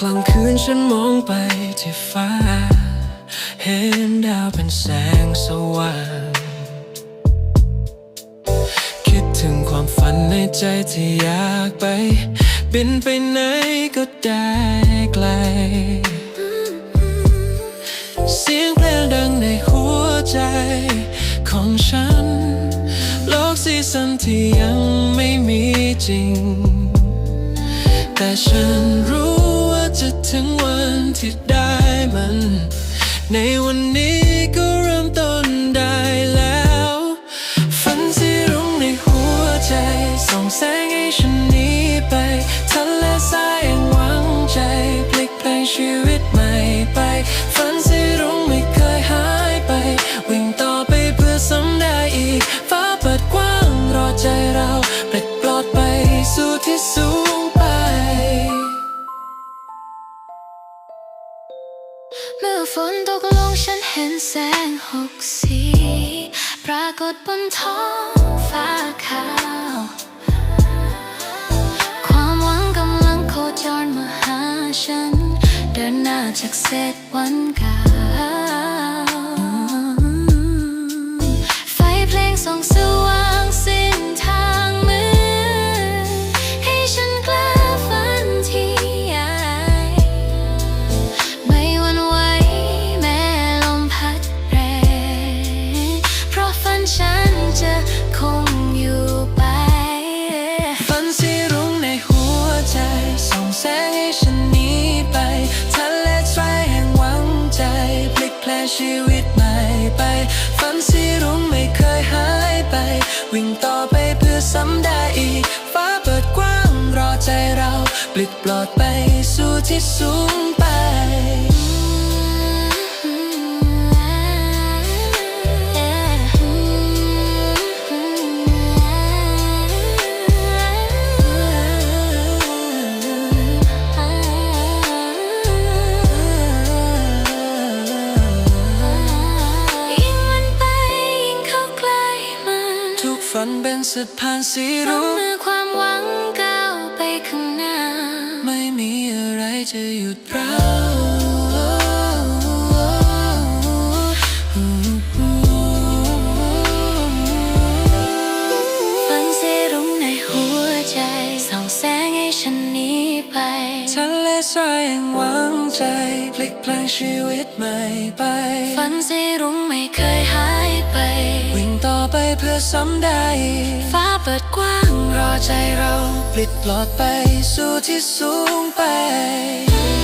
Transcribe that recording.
กลางคืนฉันมองไปที่ฟ้า เห็นดาวเป็นแสงสว่าง คิดถึงความฝันในใจที่อยากไป บินไปไหนก็ได้ไกล เสียงเพลงดังในหัวใจของฉัน โลกสีสันที่ยังไม่มีจริง แต่ฉันรู้ว่าจะถึงวัน ที่ได้มัน ในวันนี้ก็เริ่มต้นได้แล้ว ฝันสีรุ้งในหัวใจ ส่องแสงให้ฉันนี้ไปทะเลทรายยังหวังใจ พลิกแปลงชีวิต เมื่อฝนตกลงฉันเห็นแสงหกสี ปรากฏบนท้องฟ้าขาว ความหวังกำลังโคจรมาหาฉัน เดินหน้าจากเศษวันเก่า นหนีไปทะเลทรายแห่งหวังใจพลิกแปลชีวิตใหม่ไป ฝันสีรุ้งไม่เคยหายไป วิ่งต่อไปเพื่อซ้ำได้อีก ฟ้าเปิดกว้างรอใจเรา ปลิดปลอดไปสู่ที่สูงไป นเป็นสะพานสีรุ้งมือความหวังก้าวไปข้างหน้า ไม่มีอะไรจะหยุดเราฝันสีรุ้งในหัวใจส่องแสงให้ฉันหนีไปทะเลทรายแห่งหวังใจ พลิกแปลงชีวิตใหม่ไป ฝันสีรุ้งไม่เคยหาย เพื่อซ้ำได้อีกฟ้าเปิดกว้าง รอใจเราปลิดปลอดไป สู่ที่สูงไปเ